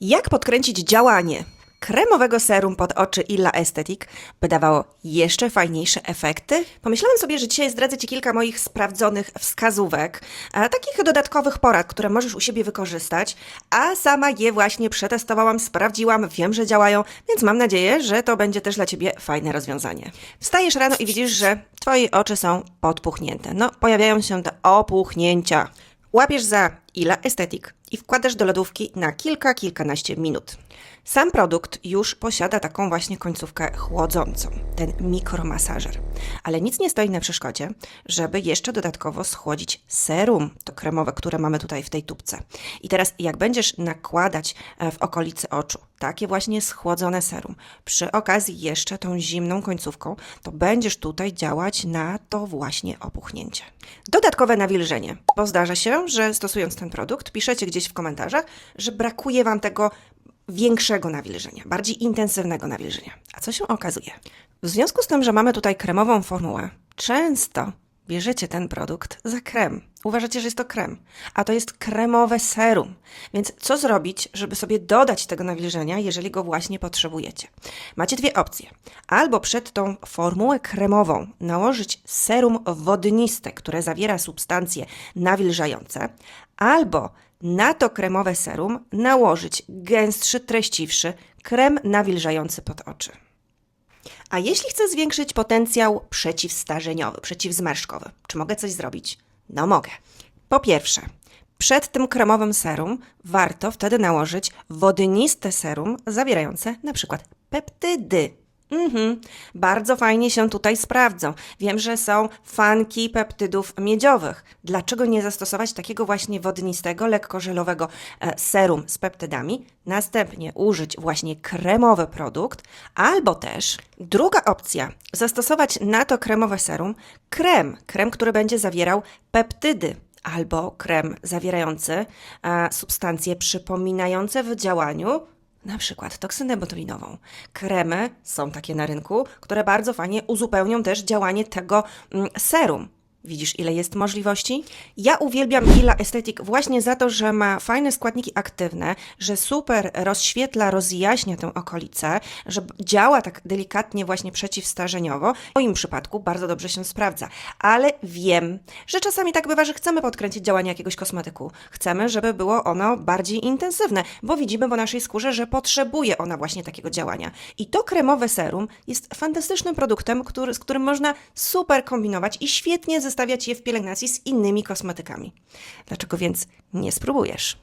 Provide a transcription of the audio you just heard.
Jak podkręcić działanie kremowego serum pod oczy Illa Aesthetic, by dawało jeszcze fajniejsze efekty? Pomyślałem sobie, że dzisiaj zdradzę Ci kilka moich sprawdzonych wskazówek, a takich dodatkowych porad, które możesz u siebie wykorzystać, a sama je właśnie przetestowałam, sprawdziłam, wiem, że działają, więc mam nadzieję, że to będzie też dla Ciebie fajne rozwiązanie. Wstajesz rano i widzisz, że Twoje oczy są podpuchnięte. No, pojawiają się te opuchnięcia. Łapiesz za Ila Aesthetic i wkładasz do lodówki na kilka, kilkanaście minut. Sam produkt już posiada taką właśnie końcówkę chłodzącą, ten mikromasażer. Ale nic nie stoi na przeszkodzie, żeby jeszcze dodatkowo schłodzić serum, to kremowe, które mamy tutaj w tej tubce. I teraz jak będziesz nakładać e, w okolicy oczu takie właśnie schłodzone serum, przy okazji jeszcze tą zimną końcówką, to będziesz tutaj działać na to właśnie opuchnięcie. Dodatkowe nawilżenie, bo zdarza się, że stosując ten produkt, piszecie gdzieś w komentarzach, że brakuje Wam tego większego nawilżenia, bardziej intensywnego nawilżenia. A co się okazuje? W związku z tym, że mamy tutaj kremową formułę, często bierzecie ten produkt za krem. Uważacie, że jest to krem, a to jest kremowe serum. Więc co zrobić, żeby sobie dodać tego nawilżenia, jeżeli go właśnie potrzebujecie? Macie dwie opcje. Albo przed tą formułę kremową nałożyć serum wodniste, które zawiera substancje nawilżające, albo na to kremowe serum nałożyć gęstszy, treściwszy krem nawilżający pod oczy. A jeśli chcę zwiększyć potencjał przeciwstarzeniowy, przeciwzmarszczkowy, czy mogę coś zrobić? No mogę. Po pierwsze, przed tym kremowym serum warto wtedy nałożyć wodniste serum zawierające przykład peptydy. Mhm, bardzo fajnie się tutaj sprawdzą. Wiem, że są fanki peptydów miedziowych. Dlaczego nie zastosować takiego właśnie wodnistego, lekko żelowego e, serum z peptydami? Następnie użyć właśnie kremowy produkt, albo też druga opcja, zastosować na to kremowe serum krem, krem, który będzie zawierał peptydy albo krem zawierający e, substancje przypominające w działaniu na przykład toksynę botulinową. Kremy są takie na rynku, które bardzo fajnie uzupełnią też działanie tego mm, serum. Widzisz, ile jest możliwości? Ja uwielbiam Ila Aesthetic właśnie za to, że ma fajne składniki aktywne, że super rozświetla, rozjaśnia tę okolicę, że działa tak delikatnie właśnie przeciwstarzeniowo. W moim przypadku bardzo dobrze się sprawdza, ale wiem, że czasami tak bywa, że chcemy podkręcić działanie jakiegoś kosmetyku. Chcemy, żeby było ono bardziej intensywne, bo widzimy po naszej skórze, że potrzebuje ona właśnie takiego działania. I to kremowe serum jest fantastycznym produktem, który, z którym można super kombinować i świetnie zestawiać je w pielęgnacji z innymi kosmetykami. Dlaczego więc nie spróbujesz?